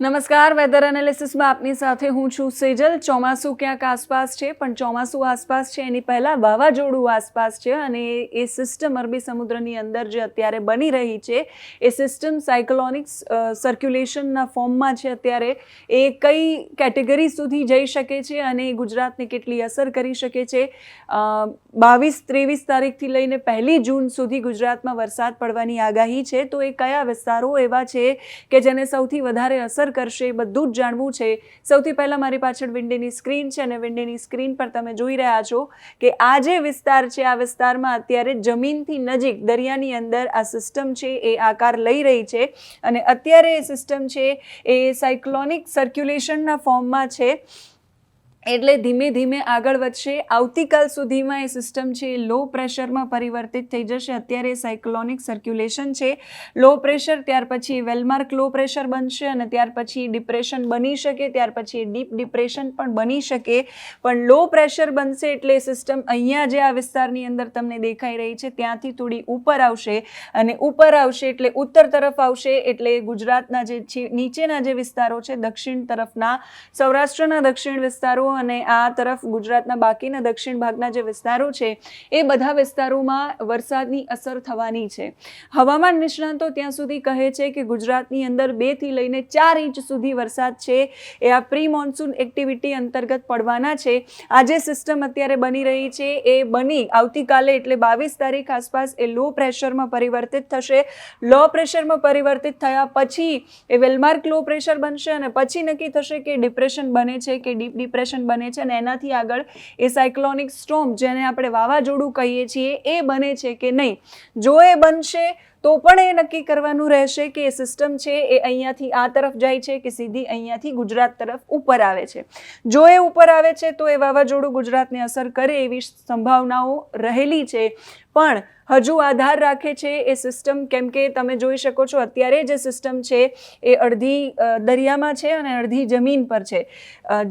નમસ્કાર, વેધર એનાલિસિસમાં આપની સાથે હું છું સેજલ. ચોમાસું ક્યાંક આસપાસ છે, પણ ચોમાસું આસપાસ છે, એની પહેલાં વાવાઝોડું આસપાસ છે અને એ સિસ્ટમ અરબી સમુદ્રની અંદર જે અત્યારે બની રહી છે, એ સિસ્ટમ સાયકોલોનિક્સ સર્ક્યુલેશનના ફોર્મમાં છે અત્યારે. એ કઈ કેટેગરી સુધી જઈ શકે છે અને એ ગુજરાતને કેટલી અસર કરી શકે છે? બાવીસ ત્રેવીસ તારીખથી લઈને પહેલી જૂન સુધી ગુજરાતમાં વરસાદ પડવાની આગાહી છે. તો એ કયા વિસ્તારો એવા છે કે જેને સૌથી વધારે અસર કરશે, એ બધું જ જાણવું છે. સૌથી પહેલાં મારી પાછળ વિન્ડેની સ્ક્રીન છે અને વિન્ડેની સ્ક્રીન પર તમે જોઈ રહ્યા છો કે આ જે વિસ્તાર છે, આ વિસ્તારમાં અત્યારે જમીનથી નજીક, દરિયાની અંદર આ સિસ્ટમ છે, એ આકાર લઈ રહી છે અને અત્યારે એ સિસ્ટમ છે, એ સાયક્લોનિક સર્ક્યુલેશનના ફોર્મમાં છે. એટલે ધીમે ધીમે આગળ વધશે. આવતીકાલ સુધીમાં એ સિસ્ટમ છે એ લો પ્રેશરમાં પરિવર્તિત થઈ જશે. અત્યારે સાયક્લોનિક સર્ક્યુલેશન છે. લો પ્રેશર ત્યાર પછી વેલમાર્ક લો પ્રેશર બનશે અને ત્યાર પછી ડિપ્રેશન બની શકે, ત્યાર પછી ડીપ ડિપ્રેશન પણ બની શકે. પણ લો પ્રેશર બનશે એટલે સિસ્ટમ અહીંયા જે આ વિસ્તારની અંદર તમને દેખાઈ રહી છે, ત્યાંથી થોડી ઉપર આવશે અને ઉપર આવશે એટલે ઉત્તર તરફ આવશે એટલે ગુજરાતના જે નીચેના જે વિસ્તારો છે, દક્ષિણ તરફના, સૌરાષ્ટ્રના દક્ષિણ વિસ્તારો અને આ તરફ ગુજરાતના બાકીના દક્ષિણ ભાગના જે વિસ્તારો છે, એ બધા વિસ્તારોમાં વરસાદની અસર થવાની છે. હવામાન નિષ્ણાંતો ત્યાં સુધી કહે છે કે ગુજરાતની અંદર બેથી લઈને ચાર ઇંચ સુધી વરસાદ છે. એ આ પ્રી મોન્સૂન એક્ટિવિટી અંતર્ગત પડવાના છે. આ જે સિસ્ટમ અત્યારે બની રહી છે. એ બની આવતીકાલે એટલે બાવીસ તારીખ આસપાસ એ લો પ્રેશરમાં પરિવર્તિત થશે. લો પ્રેશરમાં પરિવર્તિત થયા પછી એ વેલમાર્ક લો પ્રેશર બનશે અને પછી નક્કી થશે કે ડિપ્રેશન બને છે, કે ડીપ ડિપ્રેશન બને છે અને એનાથી આગળ એ સાયક્લોનિક સ્ટોમ જેને આપણે વાવાઝોડું કહીએ છીએ, એ બને છે કે નહીં? જો એ બનશે, તો પણ એ નક્કી કરવાનું રહેશે કે એ સિસ્ટમ છે એ અહીંયાથી આ તરફ જાય છે કે સીધી અહીંયાથી ગુજરાત તરફ ઉપર આવે છે. જો એ ઉપર આવે છે, તો એ વાવાઝોડું ગુજરાતને અસર કરે એવી સંભાવનાઓ રહેલી છે. પણ હજુ આધાર રાખે છે એ સિસ્ટમ કેમ કે તમે જોઈ શકો છો અત્યારે જે સિસ્ટમ છે એ અડધી દરિયામાં છે અને અડધી જમીન પર છે.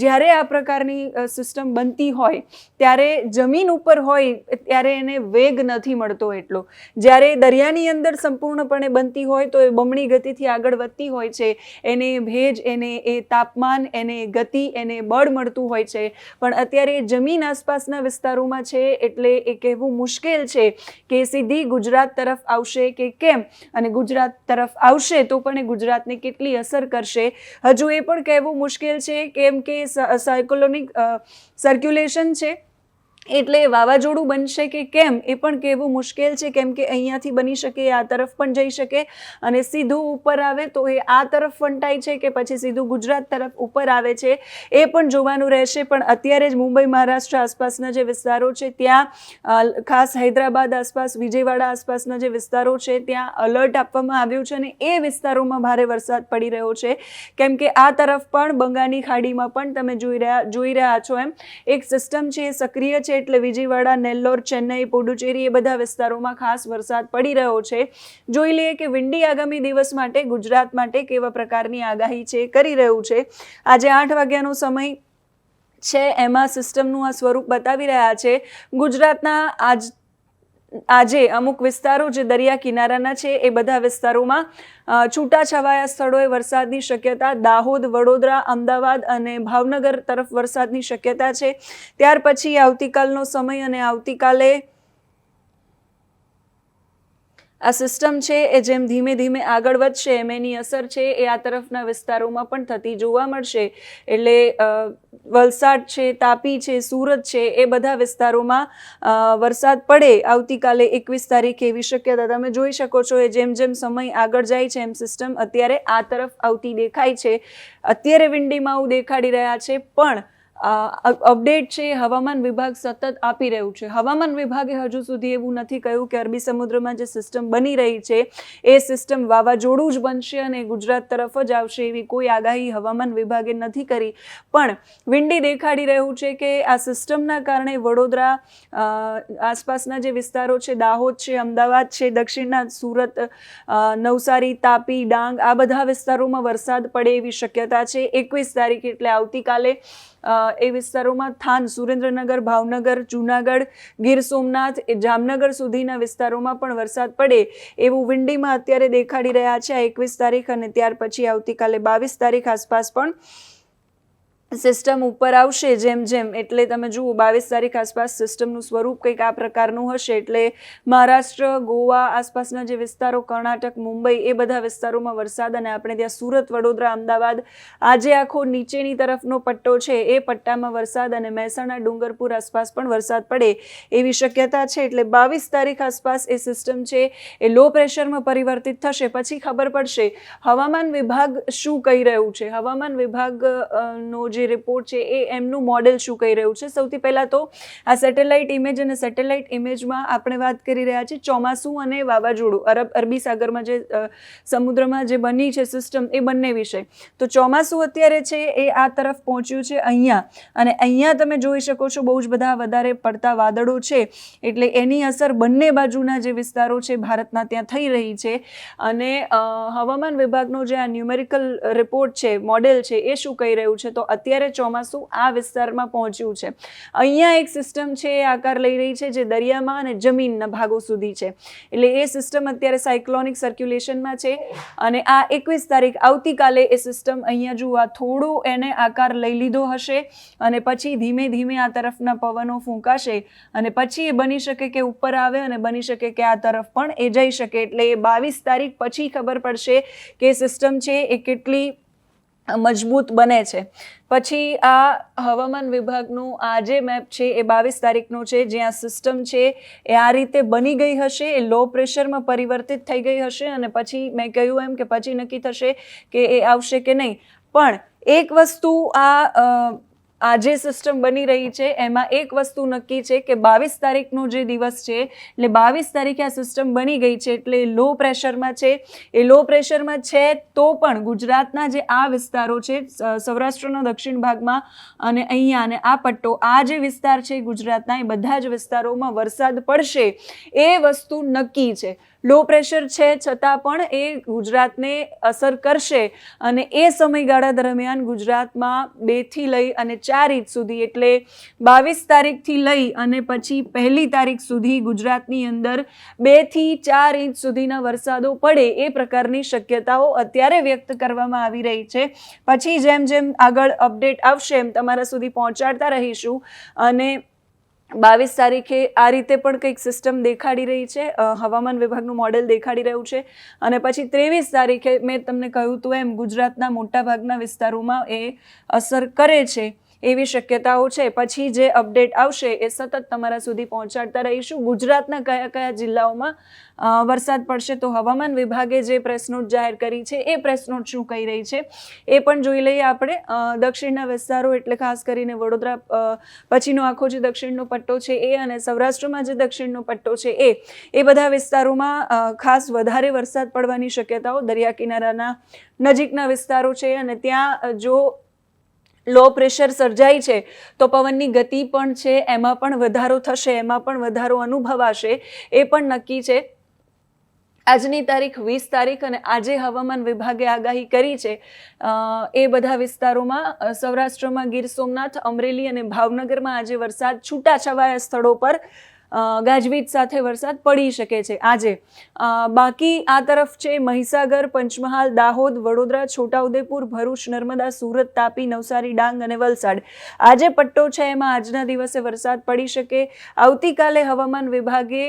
જ્યારે આ પ્રકારની સિસ્ટમ બનતી હોય, ત્યારે જમીન ઉપર હોય, ત્યારે એને વેગ નથી મળતો એટલો. જ્યારે દરિયાની અંદર સંપૂર્ણપણે બનતી હોય, તો એ બમણી ગતિથી આગળ વધતી હોય છે. એને ભેજ, એને એ તાપમાન, એને ગતિ, એને બળ મળતું હોય છે. પણ અત્યારે જમીન આસપાસના વિસ્તારોમાં છે, એટલે એ કહેવું મુશ્કેલ છે કે સીધી ગુજરાત તરફ આવશે કે કેમ? અને ગુજરાત તરફ આવશે તો પણ એ ગુજરાતને કેટલી અસર કરશે? હજુ એ પણ કહેવું મુશ્કેલ છે, કેમ કે સાયકોલોનિક સર્ક્યુલેશન છે. એટલે વાવાઝોડું બનશે કે કેમ એ પણ કહેવું મુશ્કેલ છે, કેમ કે અહીંયાથી બની શકે, આ તરફ પણ જઈ શકે અને સીધું ઉપર આવે તો એ આ તરફ ફંટાય છે કે પછી સીધું ગુજરાત તરફ ઉપર આવે છે, એ પણ જોવાનું રહેશે. પણ અત્યારે જ મુંબઈ, મહારાષ્ટ્ર આસપાસના જે વિસ્તારો છે, ત્યાં ખાસ હૈદરાબાદ આસપાસ, વિજયવાડા આસપાસના જે વિસ્તારો છે, ત્યાં અલર્ટ આપવામાં આવ્યું છે અને એ વિસ્તારોમાં ભારે વરસાદ પડી રહ્યો છે. કેમ કે આ તરફ પણ બંગાળની ખાડીમાં પણ તમે જોઈ રહ્યા જોઈ રહ્યા છો એમ. એક સિસ્ટમ છે એ સક્રિય છે એટલે વિજયવાડા, નેલ્લોર, ચેન્નઈ, પુડુચેરી એ બધા વિસ્તારોમાં ખાસ વરસાદ પડી રહ્યો છે. જોઈ લઈએ કે વિંડી આગામી દિવસ માટે, ગુજરાત માટે કેવા પ્રકારની આગાહી છે, કરી રહ્યું છે. આજે આઠ વાગ્યાનો સમય છે, એમાં સિસ્ટમનું આ સ્વરૂપ બતાવી રહ્યા છે. ગુજરાતના આજ આજે અમુક વિસ્તારો જે દરિયા કિનારાના છે એ બધા વિસ્તારોમાં છૂટાછવાયા સ્થળોએ વરસાદની શક્યતા, દાહોદ, વડોદરા, અમદાવાદ અને ભાવનગર તરફ વરસાદની શક્યતા છે. ત્યાર પછી આવતીકાલનો સમય અને આવતીકાલે આ સિસ્ટમ છે એ જેમ ધીમે ધીમે આગળ વધશે, એમ એની અસર છે એ આ તરફના વિસ્તારોમાં પણ થતી જોવા મળશે. એટલે વલસાડ છે, તાપી છે, સુરત છે, એ બધા વિસ્તારોમાં વરસાદ પડે આવતીકાલે એકવીસ તારીખે એવી શક્યતા તમે જોઈ શકો છો. એ જેમ જેમ સમય આગળ જાય છે, એમ સિસ્ટમ અત્યારે આ તરફ આવતી દેખાય છે. અત્યારે વિંડીમાં આવું દેખાડી રહ્યા છે, પણ અપડેટ છે, હવામાન વિભાગ સતત આપી રહ્યું છે. હવામાન વિભાગે હજુ સુધી એવું નથી કહ્યું કે અરબી સમુદ્રમાં જે સિસ્ટમ બની રહી છે, એ સિસ્ટમ વાવાઝોડું જ બનશે અને ગુજરાત તરફ જ આવશે એવી કોઈ આગાહી હવામાન વિભાગે નથી કરી. પણ વિંડી દેખાડી રહ્યું છે કે આ સિસ્ટમના કારણે વડોદરા આસપાસના જે વિસ્તારો છે, દાહોદ છે, અમદાવાદ છે, દક્ષિણના સુરત નવસારી, તાપી, ડાંગ, આ બધા વિસ્તારોમાં વરસાદ પડે એવી શક્યતા છે. એકવીસ તારીખ એટલે આવતીકાલે એ વિસ્તારોમાં થાન સુરેન્દ્રનગર, ભાવનગર, જૂનાગઢ, ગીર સોમનાથ, એ જામનગર સુધીના વિસ્તારોમાં પણ વરસાદ પડે એવું વિંડીમાં અત્યારે દેખાડી રહ્યા છે આ એકવીસ તારીખ અને ત્યાર પછી આવતીકાલે બાવીસ તારીખ આસપાસ પણ સિસ્ટમ ઉપર આવશે, જેમ જેમ. એટલે તમે જુઓ, બાવીસ તારીખ આસપાસ સિસ્ટમનું સ્વરૂપ કંઈક આ પ્રકારનું હશે. એટલે મહારાષ્ટ્ર, ગોવા આસપાસના જે વિસ્તારો, કર્ણાટક, મુંબઈ, એ બધા વિસ્તારોમાં વરસાદ અને આપણે ત્યાં સુરત, વડોદરા, અમદાવાદ, આજે આખો નીચેની તરફનો પટ્ટો છે, એ પટ્ટામાં વરસાદ અને મહેસાણા, ડુંગરપુર આસપાસ પણ વરસાદ પડે એવી શક્યતા છે. એટલે બાવીસ તારીખ આસપાસ એ સિસ્ટમ છે, એ લો પ્રેશરમાં પરિવર્તિત થશે. પછી ખબર પડશે, હવામાન વિભાગ શું કહી રહ્યું છે? હવામાન વિભાગ નો નો રિપોર્ટ છે એ એમનું મોડેલ શું કહી રહ્યું છે? સૌથી પહેલાં તો આ સેટેલાઇટ ઇમેજ અને સેટેલાઇટ ઇમેજમાં આપણે વાત કરી રહ્યા છીએ ચોમાસું અને વાવાઝોડું, અરબ, અરબી સાગરમાં જે સમુદ્રમાં જે બની છે સિસ્ટમ એ બંને વિશે. તો ચોમાસું અત્યારે છે એ આ તરફ પહોંચ્યું છે અહીંયા. અને અહીંયા તમે જોઈ શકો છો બહુ જ બધા વધારે પડતા વાદળો છે. એટલે એની અસર બંને બાજુના જે વિસ્તારો છે ભારતના ત્યાં થઈ રહી છે. અને હવામાન વિભાગનો જે આ ન્યુમેરિકલ રિપોર્ટ છે મોડેલ છે એ શું કહી રહ્યું છે? તો અત્યારે ચોમાસું આ વિસ્તારમાં પહોંચ્યું છે. અહીંયા એક સિસ્ટમ છે, એ આકાર લઈ રહી છે, જે દરિયામાં અને જમીનના ભાગો સુધી છે. એટલે એ સિસ્ટમ અત્યારે સાયક્લોનિક સર્ક્યુલેશનમાં છે અને આ એકવીસ તારીખ આવતીકાલે એ સિસ્ટમ અહીંયા જુઓ, આ થોડું એને આકાર લઈ લીધો હશે અને પછી ધીમે ધીમે આ તરફના પવનો ફૂંકાશે અને પછી એ બની શકે કે ઉપર આવે અને બની શકે કે આ તરફ પણ એ જઈ શકે. એટલે એ બાવીસ તારીખ પછી ખબર પડશે કે સિસ્ટમ છે એ કેટલી મજબૂત બને છે. પછી આ હવામાન વિભાગનું આ જે મેપ છે એ બાવીસ તારીખનું છે. જ્યાં સિસ્ટમ છે એ આ રીતે બની ગઈ હશે, એ લો પ્રેશરમાં પરિવર્તિત થઈ ગઈ હશે અને પછી મેં કહ્યું એમ કે પછી નક્કી થશે કે એ આવશે કે નહીં. પણ એક વસ્તુ આ આ જે સિસ્ટમ બની રહી છે, એમાં એક વસ્તુ નક્કી છે કે બાવીસ તારીખનો જે દિવસ છે, એટલે બાવીસ તારીખે આ સિસ્ટમ બની ગઈ છે, એટલે લો પ્રેશરમાં છે. એ લો પ્રેશરમાં છે તો પણ ગુજરાતના જે આ વિસ્તારો છે સૌરાષ્ટ્રના દક્ષિણ ભાગમાં અને અહીંયા અને આ પટ્ટો, આ જે વિસ્તાર છે ગુજરાતના, એ બધા જ વિસ્તારોમાં વરસાદ પડશે. એ વસ્તુ નક્કી છે. લો પ્રેશર છે, છતાં પણ એ ગુજરાતને અસર કરશે. અને એ સમયગાળા દરમિયાન ગુજરાતમાં બેથી લઈ અને ચાર ઇંચ સુધી એટલે બાવીસ તારીખથી લઈ અને પછી પહેલી તારીખ સુધી ગુજરાતની અંદર બેથી ચાર ઇંચ સુધીના વરસાદો પડે એ પ્રકારની શક્યતાઓ અત્યારે વ્યક્ત કરવામાં આવી રહી છે. પછી જેમ જેમ આગળ અપડેટ આવશે, એમ તમારા સુધી પહોંચાડતા રહીશું. અને બાવીસ તારીખે આ રીતે પણ કંઈક સિસ્ટમ દેખાડી રહી છે. હવામાન વિભાગનું મોડેલ દેખાડી રહ્યું છે. અને પછી ત્રેવીસ તારીખે મેં તમને કહ્યું હતું એમ, ગુજરાતના મોટાભાગના વિસ્તારોમાં એ અસર કરે છે. એવી શક્યતાઓ છે. પછી જે અપડેટ આવશે એ સતત તમારા સુધી પહોંચાડતા રહીશું. ગુજરાતના કયા કયા જિલ્લાઓમાં વરસાદ પડશે તો હવામાન વિભાગે જે પ્રેસ નોટ જાહેર કરી છે, એ પ્રેસ નોટ શું કહી રહી છે, એ પણ જોઈ લઈએ આપણે. દક્ષિણના વિસ્તારો એટલે ખાસ કરીને વડોદરા પછીનો આખો જે દક્ષિણનો પટ્ટો છે એ અને સૌરાષ્ટ્રમાં જે દક્ષિણનો પટ્ટો છે એ એ બધા વિસ્તારોમાં ખાસ વધારે વરસાદ પડવાની શક્યતાઓ દરિયા કિનારાના નજીકના વિસ્તારો છે અને ત્યાં જો લો પ્રેશર સર્જાય છે, તો પવનની ગતિ પણ છે, એમાં પણ વધારો થશે, એમાં પણ વધારો અનુભવાશે, એ પણ નક્કી છે. આજની તારીખ વીસ તારીખ અને આજે હવામાન વિભાગે આગાહી કરી છે. એ બધા વિસ્તારોમાં સૌરાષ્ટ્રમાં ગીર સોમનાથ, અમરેલી અને ભાવનગરમાં આજે વરસાદ છૂટાછવાયા સ્થળો પર ગાજવીજ સાથે વરસાદ પડી શકે છે. આજે બાકી આ તરફ છે મહીસાગર, પંચમહાલ, દાહોદ, વડોદરા, છોટાઉદેપુર, ભરૂચ, નર્મદા, સુરત, તાપી, નવસારી, ડાંગ અને વલસાડ. આજે પટ્ટો છે એમાં આજના દિવસે વરસાદ પડી શકે. આવતીકાલે હવામાન વિભાગે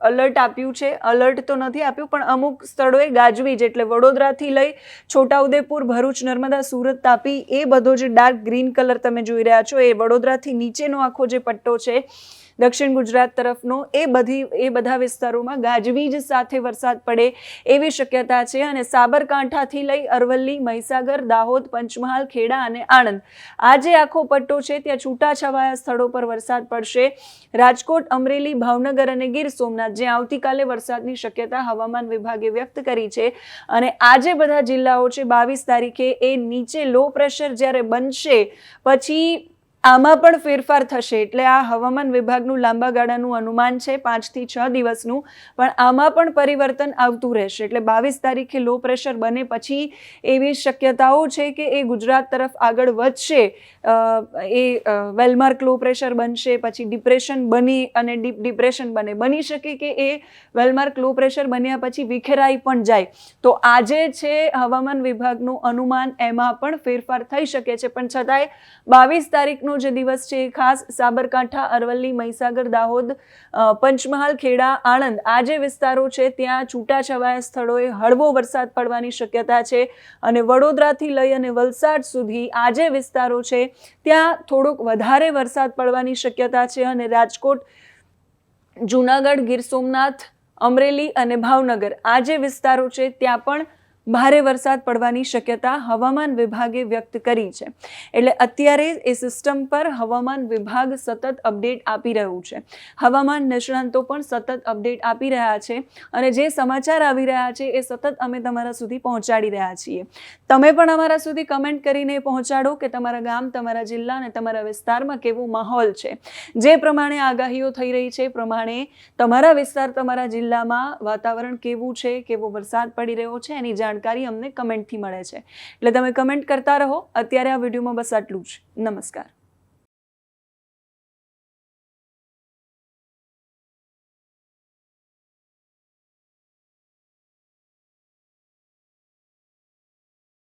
અલર્ટ આપ્યું છે. અલર્ટ તો નથી આપ્યું, પણ અમુક સ્થળોએ ગાજવીજ એટલે વડોદરાથી લઈ છોટાઉદેપુર, ભરૂચ, નર્મદા, સુરત, તાપી એ બધો જે ડાર્ક ગ્રીન કલર તમે જોઈ રહ્યા છો એ વડોદરાથી નીચેનો આખો જે પટ્ટો છે દક્ષિણ ગુજરાત તરફનો એ બધી, એ બધા વિસ્તારોમાં ગાજવીજ સાથે વરસાદ પડે એવી શક્યતા છે અને સાબરકાંઠાથી લઈ અરવલ્લી, મહીસાગર, દાહોદ, પંચમહાલ, ખેડા અને આણંદ. આ જે આખો પટ્ટો છે, ત્યાં છૂટાછવાયા સ્થળો પર વરસાદ પડશે. રાજકોટ, અમરેલી, ભાવનગર અને ગીર સોમનાથ જ્યાં આવતીકાલે વરસાદની શક્યતા હવામાન વિભાગે વ્યક્ત કરી છે. અને આજે બધા જિલ્લાઓ છે, બાવીસ તારીખે એ નીચે લો પ્રેશર જ્યારે બનશે, પછી આમાં પણ ફેરફાર થશે એટલે આ હવામાન વિભાગનું લાંબા ગાળાનું અનુમાન છે, પાંચથી છ દિવસનું. પણ આમાં પણ પરિવર્તન આવતું રહેશે એટલે બાવીસ તારીખે લો પ્રેશર બને પછી એવી શક્યતાઓ છે કે એ ગુજરાત તરફ આગળ વધશે એ વેલમાર્ક લો પ્રેશર બનશે, પછી ડિપ્રેશન બની અને ડીપ ડિપ્રેશન બને. બની શકે કે એ વેલમાર્ક લો પ્રેશર બન્યા પછી વિખેરાઈ પણ જાય. તો આજે છે હવામાન વિભાગનું અનુમાન, એમાં પણ ફેરફાર થઈ શકે છે. પણ છતાંય બાવીસ તારીખનો જે દિવસ છે એ ખાસ સાબરકાંઠા, અરવલ્લી, મહીસાગર, દાહોદ પંચમહાલ, ખેડા, આણંદ આ જે વિસ્તારો છે ત્યાં છૂટાછવાયા સ્થળોએ હળવો વરસાદ પડવાની શક્યતા છે અને વડોદરાથી લઈ અને વલસાડ સુધી આ જે વિસ્તારો છે ત્યાં થોડોક વધારે વરસાદ પડવાની શક્યતા છે અને રાજકોટ, જૂનાગઢ, ગીર સોમનાથ, અમરેલી અને ભાવનગર આ જે વિસ્તારો છે ત્યાં પણ ભારે વરસાદ પડવાની શક્યતા હવામાન વિભાગે વ્યક્ત કરી છે. એટલે અત્યારે એ સિસ્ટમ પર હવામાન વિભાગ સતત અપડેટ આપી રહ્યું છે. હવામાન નિષ્ણાંતો પણ સતત અપડેટ આપી રહ્યા છે અને જે સમાચાર આવી રહ્યા છે એ સતત અમે તમારા સુધી પહોંચાડી રહ્યા છીએ. તમે પણ અમારા સુધી કમેન્ટ કરીને પહોંચાડો કે તમારા ગામ, તમારા જિલ્લા અને તમારા વિસ્તારમાં કેવો માહોલ છે. જે પ્રમાણે આગાહીઓ થઈ રહી છે એ પ્રમાણે તમારા વિસ્તાર, તમારા જિલ્લામાં વાતાવરણ કેવું છે, કેવો વરસાદ પડી રહ્યો છે એની જાણકારી અમને કમેન્ટથી મળે છે. એટલે તમે કમેન્ટ કરતા રહો. અત્યારે આ વિડીયોમાં બસ આટલું જ. નમસ્કાર.